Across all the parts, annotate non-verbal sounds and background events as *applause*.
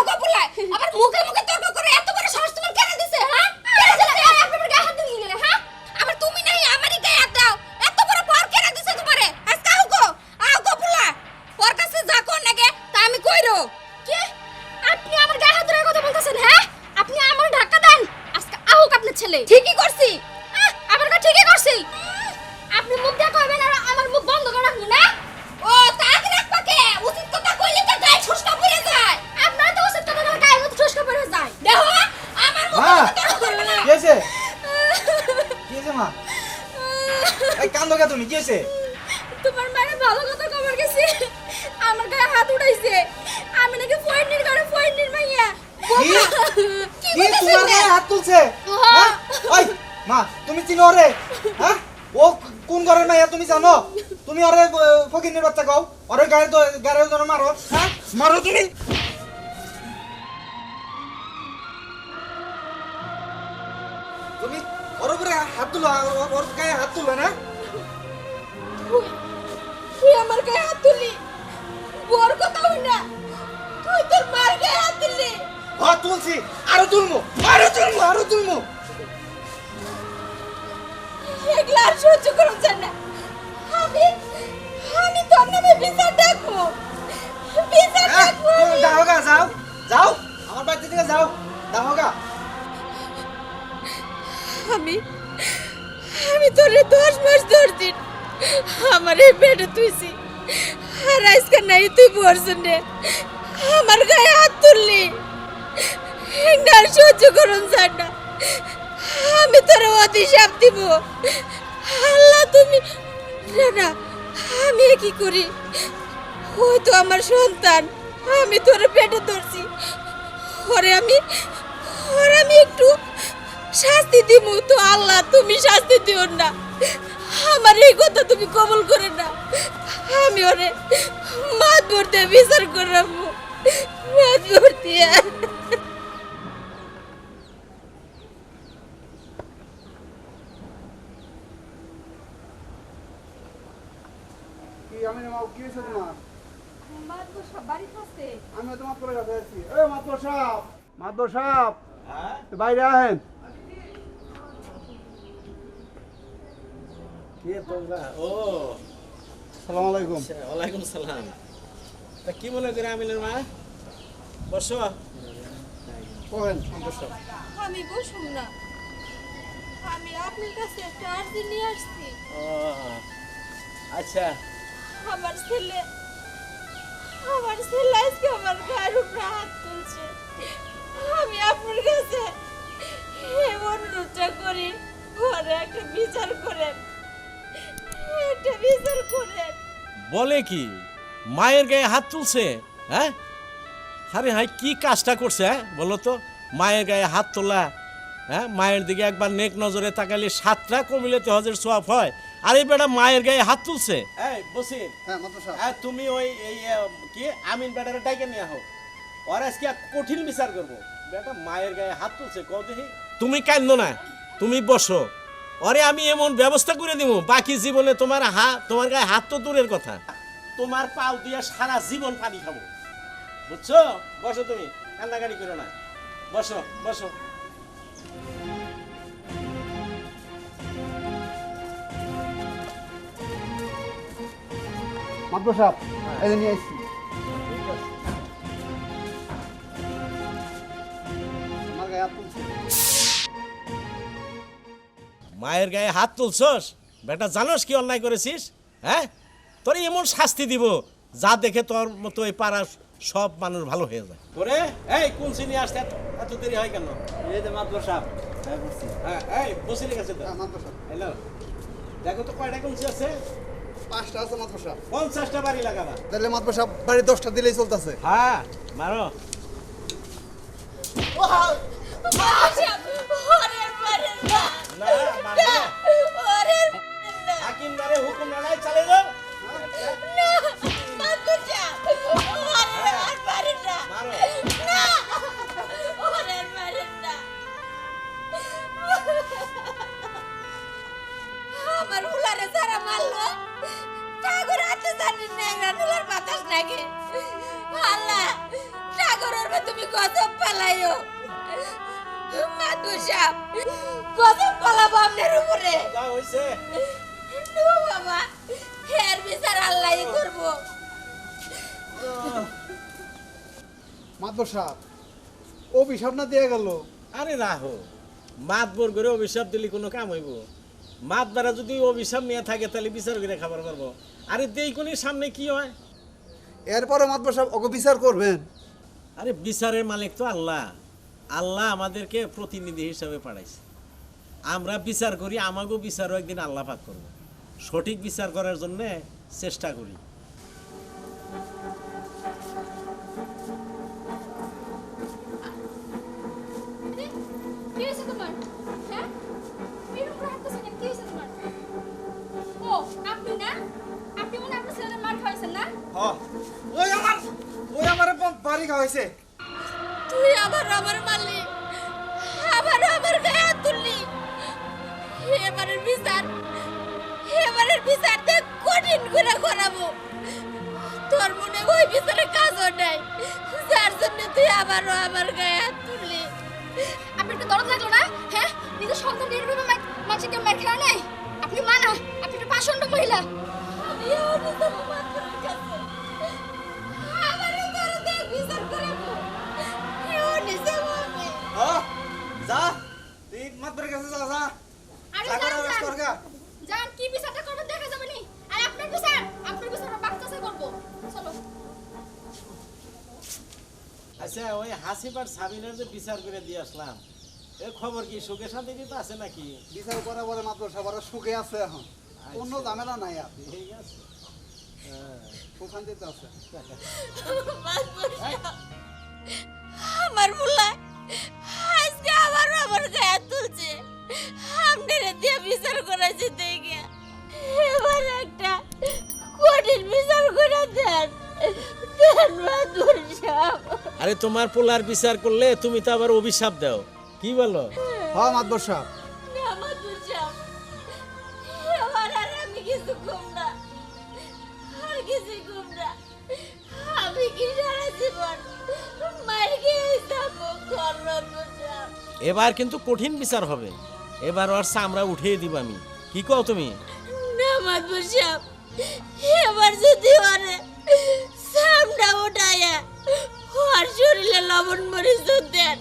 চৌকা পোলায় আবার মুখে মুখে তর্ক করে তুমি কি হয়েছে? তোমার মায়ের ভালো কথা খবর গেছে। আমার গায়ে হাত উঠাইছে। আমি নাকি ফয়েন্ডির ঘরে ফয়েন্ডির মাইয়া। কি? তোমার গায়ে হাত তুলছে? হ্যাঁ? ওই মা তুমি চিনো রে হ্যাঁ? ও কোন ঘরের মাইয়া তুমি জানো? তুমি ওরে ফকিনের বাচ্চা কও। ওরে গায়ে গায়ে ধরে মারো হ্যাঁ? মারো তুমি তুমি ওর উপরে হাত তুলো ওর গায়ে হাত তুলো না? তুই- আমার গায়ে হাত তুললি। বর কথা হই না তুই তোর মার গায়ে হাত তুললি। হ্যাঁ তুলছি। আরও তুলমু আরও তুলমু আরও তুলমু। এগুলা আর সহ্য করুন চান না। আমি আমি তোর নামে বিচার ডাকবো বিচার ডাকবো যাও গা যাও যাও। আমার বাড়িতে থেকে যাও যাও গা। আমি আমি তোরে দশ মাস ধরছি। আমার এই পেটে তুইছি আর আজকে নাই তুই পড়ছুন রে আমার গায়ে হাত তুললি। আর সহ্য করুন স্যার না। আমি তোর অভিশাপ দিব। আল্লাহ তুমি না না, আমি কি করি? ওই তো আমার সন্তান। আমি তোর পেটে ধরছি। ওরে আমি ওরে আমি একটু শাস্তি দিব তো আল্লাহ তুমি শাস্তি দিও না। আমার এই কথা তুমি কবল করে না। আমি ওরে মাত ভরতে বিচার করাবো মাত ভরতে কি আমি মা কি হয়েছে তোমার? আমি পরে কাছে আছি এ মাতর সাহেব মাতর সাহেব বাইরে আহেন কে তোমরা ও সালাম আলাইকুম। আচ্ছা, ওয়ালাইকুম সালাম। তা কি মনে করে আমিনের মা? বসো। কহেন মাতর আমি না। আমি আপনার কাছে একটা আর্জি নিয়ে আসছি। ও আচ্ছা। আমার ছেলে আমার ছেলে আজকে আমার গায়ের উপরে হাত তুলছে। আমি আপনার কাছে অনুরোধটা করি ঘরে একটা বিচার করেন। একটা বিচার করেন। বলে কি? মায়ের গায়ে হাত তুলছে হ্যাঁ? আরে হাই কি কাজটা করছে হ্যাঁ? বলো তো মায়ের গায়ে হাত তোলা হ্যাঁ? মায়ের দিকে একবার নেক নজরে তাকালে সাতটা কমিলেতে হজের সোয়াব হয়। আর এই বেটা মায়ের গায়ে হাত তুলছে। এই বসির হ্যাঁ হ্যাঁ তুমি ওই এই কি? আমিন বেটারে ডাইকে নিয়ে হোক ওর আজকে কঠিন বিচার করব। বেটা মায়ের গায়ে হাত তুলছে দেখি। তুমি কান্দো না তুমি বসো। ওরে আমি এমন ব্যবস্থা করে দিব বাকি জীবনে তোমার হাত তোমার গায়ে হাত তো দূরের কথা। তোমার পাও দিয়ে সারা জীবন পানি খাব। বুঝছ? বসো তুমি কান্নাকাটি করো না। বসো বসো। সাহেব এই যে নিয়ে আসছি। মায়ের গায়ে হাত তুলছস বেটা জানোস কি অন্যায় করেছিস হ্যাঁ তোর এমন শাস্তি দিব যা দেখে তোর মতো এই পাড়ার সব মানুষ ভালো হয়ে যায় ওরে এই কোন শ্রেণি আসতে এত- এত দেরি হয় কেন এই যে মাতর হ্যাঁ হ্যাঁ এই বসিলে গেছে তো হ্যাঁ মাতর হ্যালো দেখো তো কয়টা কুঞ্চি আছে পাঁচটা আছে মাতর সাহেব পঞ্চাশটা বাড়ি লাগাবা তাহলে মাতর সাহেব বাড়ি দশটা দিলেই চলতেছে হ্যাঁ মারো হাকিম আমার উলারে সারা মারলো ঠাকুর হাতে জানেন না নুলার বাতাস নাকি আল্লাহ তুমি গজব পালাইও। মাতুজা গজব পালাবো আপনার উপরে। যা বাবা হের বিচার আল্লাহই করব মাতর সাহেব অভিশাপ না দিয়ে গেল? আরে রাহো করে অভিশাপ দিলে কোনো কাম হইব? মাত দ্বারা যদি অভিশাপ নিয়ে থাকে তাহলে বিচার করে খাবার পারব। আরে দেই সামনে কি হয়? এরপরে মাতর সাহেব ওকে বিচার করবেন? আরে বিচারের মালিক তো আল্লাহ। আল্লাহ আমাদেরকে প্রতিনিধি হিসাবে পাঠাইছে। আমরা বিচার করি আমাকেও বিচারও একদিন আল্লাহ পাক করব। সঠিক বিচার করার জন্যে চেষ্টা করি। করে করাবো তোর মনে ওই বিচারে কাজও নাই। যার জন্য তুই আবারও আমার গায়ে হাত তুললি। আপনি একটু দরদ লাগল না? হ্যাঁ? নিজের সন্তান মাঝে কেউ মার খাওয়া নাই? আপনি মানা আপনি একটা পাষণ্ড মহিলা। করাবো। যা তুই মাতবরের কাছে যা যা। আরে যা। যান কি বিচারটা করবেন দেখা যাবে নি। আপনার বিচার আপনার বিচার আমরা বাচ্চাছে করব চলো। আচ্ছা ওই হাসিবার সাবিনের যে বিচার করে দিয়ে আসলাম এ খবর কি সুখে শান্তি তো আছে নাকি? বিচার করে বলে মাত্র সবার সুখে আছে এখন। অন্য ঝামেলা নাই আর। ঠিক আছে। হ্যাঁ। সুখ শান্তিতে আছে আরে তোমার পোলার বিচার করলে তুমি তো আবার অভিশাপ দাও। কি বলো? হ্যাঁ সাহেব না সাহেব এবার না। না। কিন্তু কঠিন বিচার হবে। এবার ওর চামড়া উঠিয়ে দিব আমি। কি কও তুমি? বসাব এবার যদি ওরে সামটা উঠাইয়া ওর শরীরে লবণ মরিচ দেন।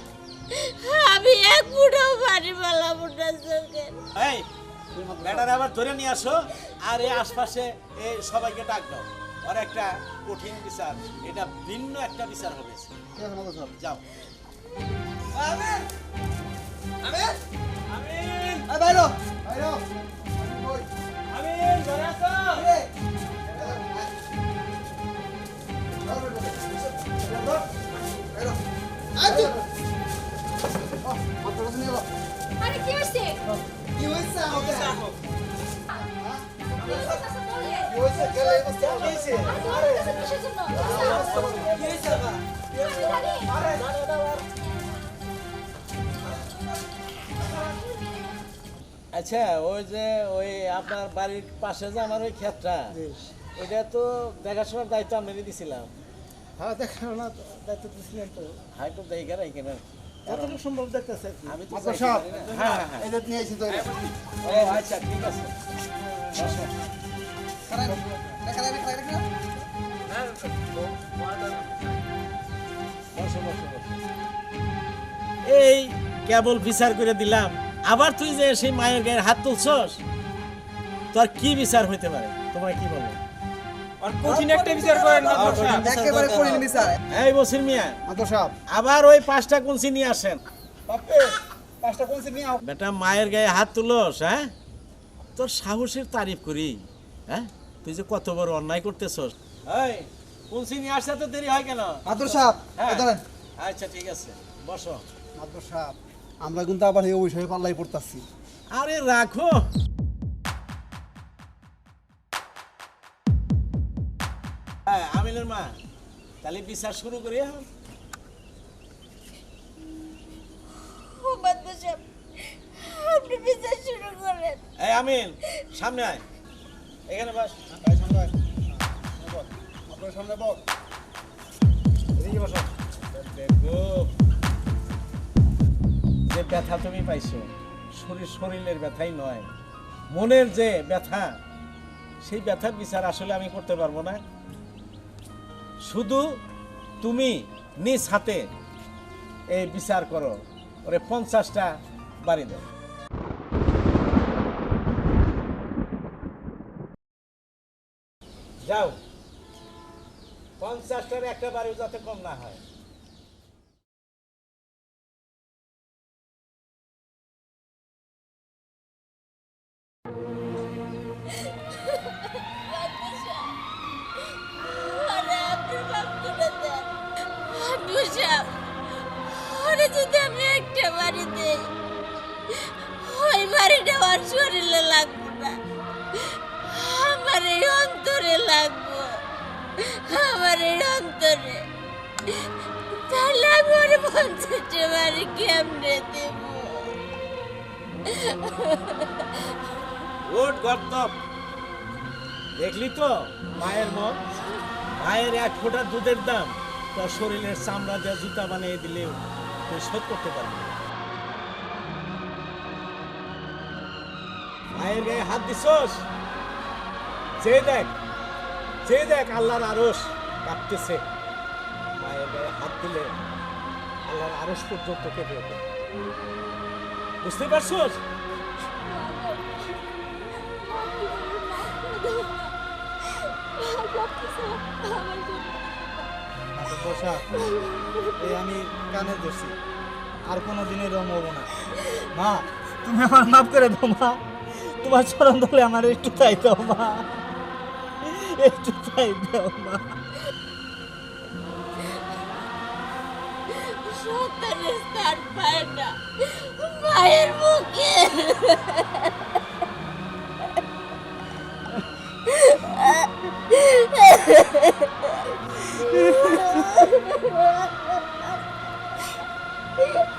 আমি এক ফুটাও পানি পালাম ওটা চোখের এই ব্যাটার আবার ধরে নিয়ে আসো। আর এই আশপাশে এই সবাইকে ডাক দাও। আর একটা কঠিন বিচার। এটা ভিন্ন একটা বিচার হবে। যাও। আমিন! আমিন! আমিন! বাইরো আমিন ধরে আসো। দাঁড়া আচ্ছা ওই যে ওই আপনার বাড়ির পাশে যে আমার ওই ক্ষেতটা ওইটা তো দেখাশোনার দায়িত্ব আমি দিছিলাম। হ্যাঁ না দায়িত্ব তো কতটুকু সম্ভব দেখতেছে আমি তো পারি না। হ্যাঁ হ্যাঁ নিয়ে এসেছি তো আচ্ছা ঠিক আছে। এই কেবল বিচার করে দিলাম। আবার তুই যে সেই মায়ের গায়ের হাত তুলছস তোর কি বিচার হইতে পারে? তোমার কি বলো কঠিন একটা বিচার করেন না একেবারে করিনি বিচার। এই বসির মিয়া সাহেব আবার ওই পাঁচটা নিয়ে আসেন। বাপে পাঁচটা কোন নিয়ে আও। বেটা মায়ের গায়ে হাত তুলস হ্যাঁ? তোর সাহসের তারিফ করি হ্যাঁ? তুই যে কত বড় অন্যায় করতেছস। এই কুঞ্চি নিয়ে আসতে তো দেরি হয় কেন? মাতবর সাহেব হ্যাঁ। ধরেন। আচ্ছা ঠিক আছে। বসো। মাতবর সাহেব আমরা কিন্তু আবার এই বিষয়ে পাল্লাই পড়তাছি। আরে রাখো। আমিনের মা তাহলে বিচার শুরু করি এখন ও বাদুর সাহেব আপনি বিচার শুরু করেন। এই আমিন সামনে আয়। এখানে বাস। ভাই সামনে আয়। বল। আপনার সামনে বল এদিকে বসো। দেখো যে ব্যথা তুমি পাইছো শরীর শরীরের ব্যথাই নয়। মনের যে ব্যথা সেই ব্যথার বিচার আসলে আমি করতে পারব না। শুধু তুমি নিজ হাতে এই বিচার করো। ওরে পঞ্চাশটা বাড়ি দাও। যাও। পঞ্চাশটার একটা বাড়ি যাতে কম না হয়। আমার শরীরে লাগবো না। আমার এই অন্তরে লাগবো। আমার এই অন্তরে। তাহলে আমি ওর পঞ্চাশে বাড়ি কেমনে দেব? ওট গর্দব দেখলি তো, মায়ের মন? মায়ের এক ফোঁটা দুধের দাম। তোর শরীরের চামড়া দিয়ে জুতা বানিয়ে দিলেও তুই শোধ করতে পারবি মায়ের গায়ে হাত দিছস? যে দেখ যে দেখ আল্লাহর আরস কাঁপতেছে মায়ের গায়ে হাত দিলে আল্লাহর আরস পর্যন্ত কেঁপে ওঠে। বুঝতে পারছস? আমি কানে ধরছি। আর কোনো দিনের রং হব না। মা, তুমি আমার মাফ করে দাও, মা। তোমার চরণ ধরে আমার একটু তাই দাও মা। একটু তাই দাও মা। মায়ের মুখে। Yeah. *laughs*